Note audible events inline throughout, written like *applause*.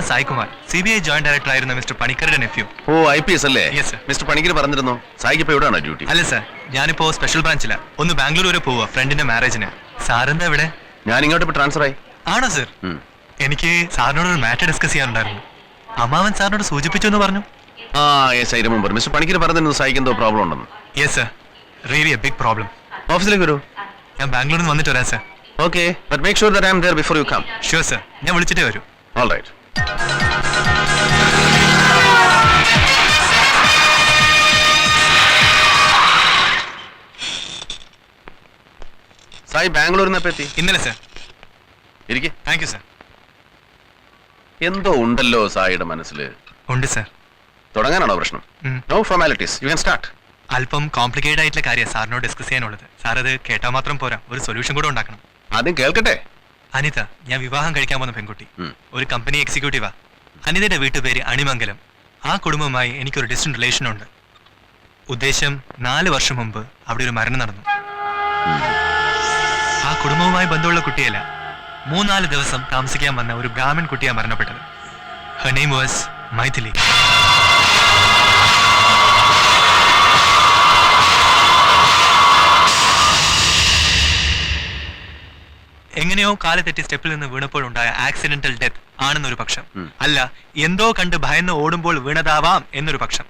ഞാൻ Saikumar. C B I joint director ആയിരുന്ന mister പണിക്കരുടെ nephew oh I P S അല്ലേ? Yes, sir. മിസ്റ്റർ പണിക്കർ പറഞ്ഞിരുന്നു? സായിക്ക് ഇപ്പൊ എവിടെയാണ് ഡ്യൂട്ടി? അല്ല സർ ഞാനിപ്പോ സ്പെഷ്യൽ ബ്രാഞ്ചിലാ ഒന്ന് ബാംഗ്ലൂർ വരെ പോവാ ഫ്രണ്ടിന്റെ മാരേജിന് സാറെന്താ ഇവിടെ? ഞാൻ ഇങ്ങോട്ട് ഇപ്പൊ ട്രാൻസ്ഫർ ആയി. ആണോ സർ ഉം. എനിക്ക് സാറിനോട് ഒരു മാറ്റർ ഡിസ്കസ് ചെയ്യാനുണ്ടായിരുന്നു. അമ്മാവൻ സാറിനോട് സൂചിപ്പിച്ചു എന്ന് പറഞ്ഞു. ആ yes I remember mister Panicker പറഞ്ഞിരുന്നു സായിക്ക് എന്തോ പ്രോബ്ലം ഉണ്ടെന്ന്. Yes sir really a big problem ഓഫീസിലേക്ക് വരൂ. ഞാൻ ബാംഗ്ലൂരിൽ നിന്ന് വന്നിട്ട് വരാം sir okay but make sure that I am there before you come sure sir ഞാൻ വിളിച്ചിട്ടേ വരൂ. ഓൾ റൈറ്റ് സായി ബാംഗ്ലൂരിൽ നിന്ന് എത്തി? ഇന്നലെ സർ. ഇരിക്കെ. Thank you sir. എന്തോ ഉണ്ടല്ലോ സായിയുടെ മനസ്സിൽ ഉണ്ട് സർ. തുടങ്ങാനാണോ പ്രശ്നം? No formalities you can start അല്പം കോംപ്ലിക്കേറ്റഡ് ആയിട്ടുള്ള കാര്യം സാറിനോട് ഡിസ്കസ് ചെയ്യാനുള്ളത്. സാർ അത് കേട്ടാൽ മാത്രം പോരാ. ഒരു സൊല്യൂഷൻ കൂടെ ഉണ്ടാക്കണം. ആദ്യം കേൾക്കട്ടെ. അനിത ഞാൻ വിവാഹം കഴിക്കാൻ പോകുന്ന പെൺകുട്ടി. ഒരു കമ്പനി എക്സിക്യൂട്ടീവാ അനിതയുടെ വീട്ടുപേര് അണിമംഗലം. ആ കുടുംബവുമായി എനിക്കൊരു ഡിസ്റ്റന്റ് റിലേഷൻ ഉണ്ട്. ഉദ്ദേശം നാല് വർഷം മുമ്പ് അവിടെ ഒരു മരണം നടന്നു. ആ കുടുംബവുമായി ബന്ധമുള്ള കുട്ടിയല്ല. മൂന്നാൽ ദിവസം താമസിക്കാൻ വന്ന ഒരു ബ്രാഹ്മൺ കുട്ടിയാണ് മരണപ്പെട്ടത്. ഹെ നെയിം വാസ് മൈഥിലി എങ്ങനെയോ കാൽ തെറ്റി സ്റ്റെപ്പിൽ നിന്ന് വീണപ്പോഴുണ്ടായ ആക്സിഡന്റൽ ഡെത്ത് ആണെന്നൊരു പക്ഷം. അല്ല എന്തോ കണ്ട് ഭയന്ന് ഓടുമ്പോൾ വീണതാവാം എന്നൊരു പക്ഷം.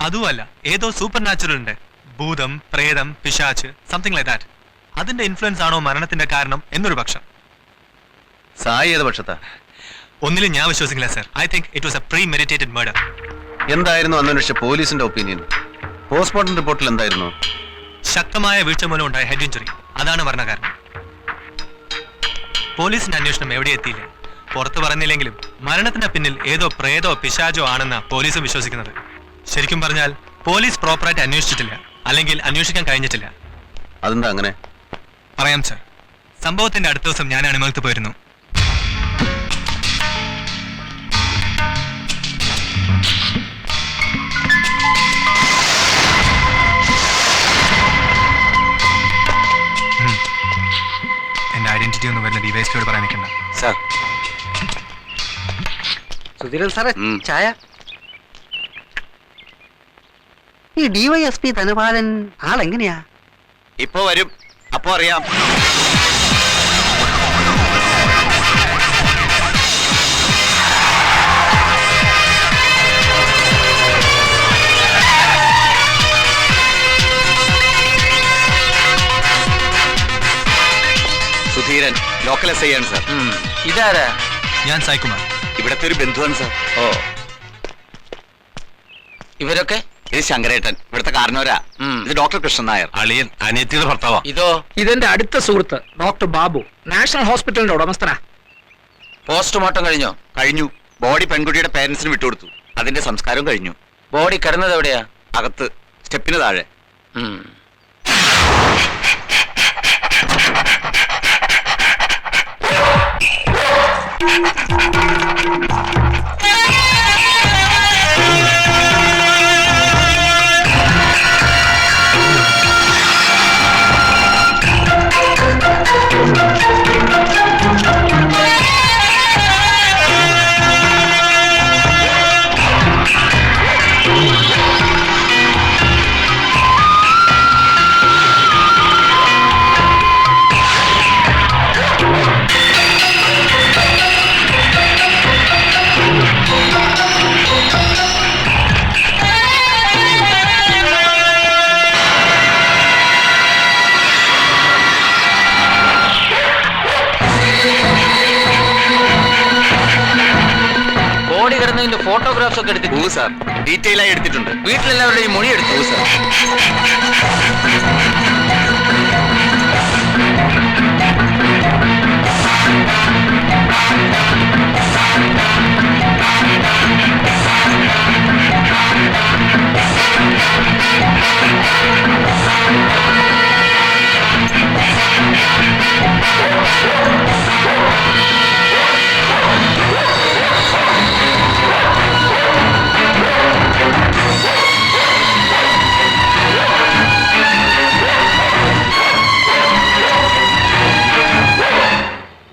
അതുമല്ല ഏതോ സൂപ്പർ നാച്ചുറൽ ഉണ്ട് ഭൂതം പ്രേതം പിശാച്ച് സംതിങ് ലൈക്ക് ദാറ്റ് അതിന്റെ ഇൻഫ്ലുവൻസ് ആണോ മരണത്തിന്റെ കാരണം എന്നൊരു പക്ഷം. സായി ഏത് പക്ഷത്താ? ഒന്നിലും ഞാൻ വിശ്വസിക്കില്ല sir I think it was a premeditated murder എന്തായിരുന്നു അന്വേഷിച്ച പോലീസിന്റെ ഒപ്പീനിയൻ പോസ്റ്റ്മോർട്ടം റിപ്പോർട്ടിൽ എന്തായിരുന്നു? ശക്തമായ വീഴ്ച മൂലം ഉണ്ടായ ഹെഡ് ഇഞ്ചുറി അതാണ് മരണകാരണം. പോലീസിന്റെ അന്വേഷണം എവിടെ എത്തിയില്ല? പുറത്തു പറഞ്ഞില്ലെങ്കിലും മരണത്തിന് പിന്നിൽ ഏതോ പ്രേതോ പിശാചോ ആണെന്ന പോലീസ് വിശ്വസിക്കുന്നത്. ശരിക്കും പറഞ്ഞാൽ പോലീസ് പ്രോപ്പറായിട്ട് അന്വേഷിച്ചിട്ടില്ല. അല്ലെങ്കിൽ അന്വേഷിക്കാൻ കഴിഞ്ഞിട്ടില്ല. അതെന്താ അങ്ങനെ? പറയാം സർ. സംഭവത്തിന്റെ അടുത്ത ദിവസം ഞാൻ അണിമലത്ത് പോയിരുന്നു. ഐഡന്റിറ്റി ഒന്നും വരുന്ന ഡിവൈസിലോട് പറയാൻ നിൽക്കണ്ട. സാർ. സുധീരൻ സാറേ ഉം. ചായ? ഈ ഡിവൈഎസ്പി ധനപാലൻ ആളെങ്ങനെയാ? ഇപ്പൊ വരും. അപ്പൊ അറിയാം. സുധീരൻ ലോക്കൽ എസ് ഐ ആണ് സാർ ഇതാരാ? ഞാൻ സായികുമാർ. ഇവിടത്തെ ഒരു ബന്ധുവാണ് സാർ ഓ. ഇവരൊക്കെ? ഇത് ശങ്കരേട്ടൻ. ഇവിടുത്തെ കാരണവരാ. ഇത് ഡോക്ടർ കൃഷ്ണൻ നായർ. അളിയൻ അനിയത്തിയുടെ ഭർത്താവാ. ഇതോ? ഇതെന്റെ അടുത്ത സുഹൃത്ത് ഡോക്ടർ ബാബു. നാഷണൽ ഹോസ്പിറ്റലിന്റെ ഉടമസ്ഥനാ. പോസ്റ്റ്മോർട്ടം കഴിഞ്ഞോ? കഴിഞ്ഞു. ബോഡി പെൺകുട്ടിയുടെ പേരൻസിന് വിട്ടുകൊടുത്തു. അതിന്റെ സംസ്കാരം കഴിഞ്ഞു. ബോഡി കിടന്നത് എവിടെയാ? അകത്ത് സ്റ്റെപ്പിന് താഴെ. ഫോട്ടോഗ്രാഫ്സ് ഒക്കെ എടുത്തിട്ട് പൂ സാർ ഡീറ്റെയിൽ ആയി എടുത്തിട്ടുണ്ട് വീട്ടിലെല്ലാവരുടെയും മൊഴി എടുത്തു സാർ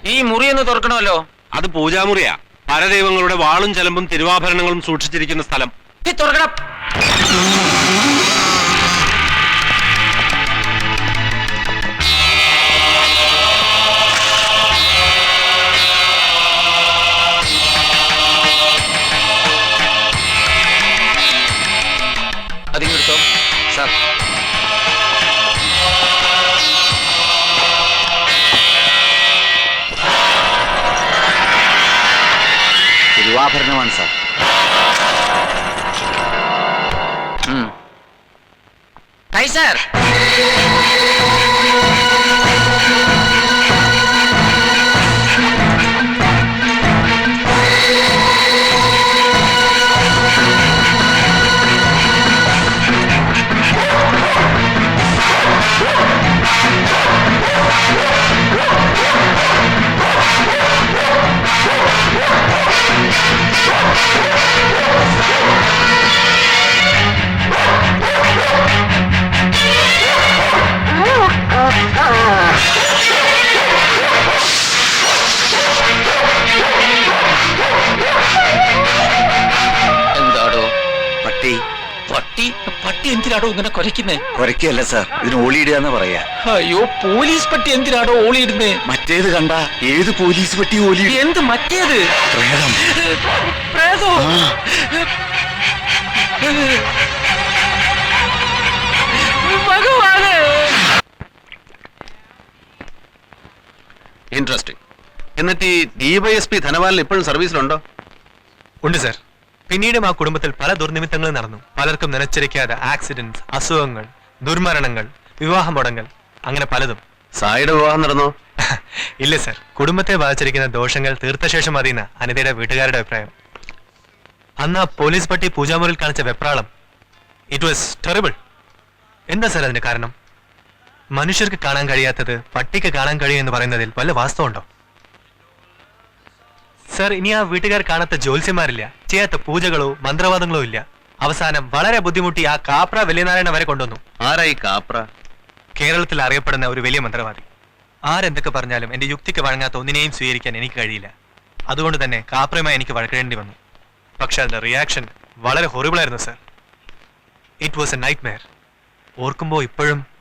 ഈ മുറി ഒന്ന് തുറക്കണമല്ലോ. അത് പൂജാമുറിയാ. പരദൈവങ്ങളുടെ വാളും ചെലമ്പും തിരുവാഭരണങ്ങളും സൂക്ഷിച്ചിരിക്കുന്ന സ്ഥലം. ഈ തുറക്കണം. അതിങ്ങെടുത്തോ സാർ. തിരുവാഭരണമാണ് സാർ കൈ സാർ എന്താടോ? പട്ടി. പട്ടി? പട്ടി എന്തിനാടോ ഇങ്ങനെ കുരയ്ക്കുന്നേ? കുരയ്ക്കല്ല സാർ. ഇതിന് ഓളിയിടുക എന്ന് പറയാ. അയ്യോ പോലീസ് പട്ടി എന്തിനാടോ ഓളിയിടുന്നേ? മറ്റേത് കണ്ട ഏത് പോലീസ് പട്ടി ഓലി എന്ത് മറ്റേത്? പ്രേതം. പ്രേതോ? ഭഗവാന്! ഇൻട്രസ്റ്റിംഗ് എന്നിട്ട് ഈ ഡിവൈഎസ്പി ധനപാലൻ ഇപ്പോഴും സർവീസിലുണ്ടോ? ഉണ്ട് സർ. പിന്നീടും ആ കുടുംബത്തിൽ പല ദുർനിമിത്തങ്ങളും നടന്നു. പലർക്കും നിലച്ചിരിക്കാതെ ആക്സിഡന്റ്സ് അസുഖങ്ങൾ ദുർമരണങ്ങൾ വിവാഹ മുടങ്ങൽ അങ്ങനെ പലതും. സായിയുടെ വിവാഹം നടന്നോ? *laughs* ഇല്ല സർ. കുടുംബത്തെ ബാധിച്ചിരിക്കുന്ന ദോഷങ്ങൾ തീർത്ത ശേഷം മതിയെന്ന അനിതയുടെ വീട്ടുകാരുടെ അഭിപ്രായം. അന്ന് ആ പോലീസ് പട്ടി പൂജാമുറിൽ കാണിച്ച വെപ്രാളം. ഇറ്റ് വാസ് ടെറിബിൾ എന്താ സർ അതിന്റെ കാരണം? മനുഷ്യർക്ക് കാണാൻ കഴിയാത്തത് പട്ടിക്ക് കാണാൻ കഴിയും എന്ന് പറയുന്നതിൽ വല്ല വാസ്തവമുണ്ടോ? സർ ഇനി ആ വീട്ടുകാർ കാണാത്ത ജ്യോത്സ്യന്മാരില്ല. ചെയ്യാത്ത പൂജകളോ മന്ത്രവാദങ്ങളോ ഇല്ല. അവസാനം വളരെ ബുദ്ധിമുട്ടി ആ കാപ്ര വലിയനാരായണ വരെ കൊണ്ടുവന്നു. ആരായി കാപ്ര? കേരളത്തിൽ അറിയപ്പെടുന്ന ഒരു വലിയ മന്ത്രവാദി. ആരെന്തൊക്കെ പറഞ്ഞാലും എന്റെ യുക്തിക്ക് വഴങ്ങാത്ത ഒന്നിനെയും സ്വീകരിക്കാൻ എനിക്ക് കഴിയില്ല. അതുകൊണ്ട് തന്നെ കാപ്രയുമായി എനിക്ക് വഴക്കേണ്ടി വന്നു. പക്ഷെ അതിന്റെ റിയാക്ഷൻ വളരെ ഹൊറിബിൾ ആയിരുന്നു sir it was a nightmare ഓർക്കുമ്പോൾ ഇപ്പോഴും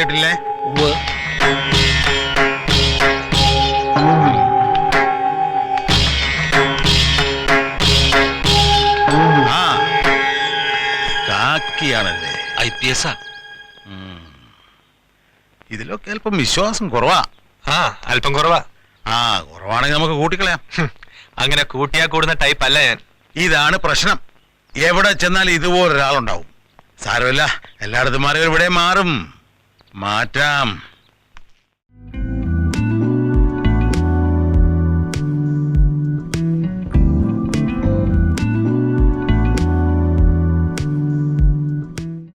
കരുതിയിട്ടില്ലേ ആ. കാക്കിയാണല്ലേ. ഐ പി എസ് ഇതിലൊക്കെ അല്പം വിശ്വാസം കുറവാ. ആ അല്പം കുറവാ. ആ കുറവാണെങ്കിൽ നമുക്ക് കൂട്ടിക്കളയാം. അങ്ങനെ കൂട്ടിയാ കൂടുന്ന ടൈപ്പ് അല്ല ഞാൻ. ഇതാണ് പ്രശ്നം. എവിടെ ചെന്നാൽ ഇതുപോലൊരാളുണ്ടാവും. സാരമില്ല. എല്ലായിടത്തും മാറി ഇവിടെ മാറും. മാറ്റാം.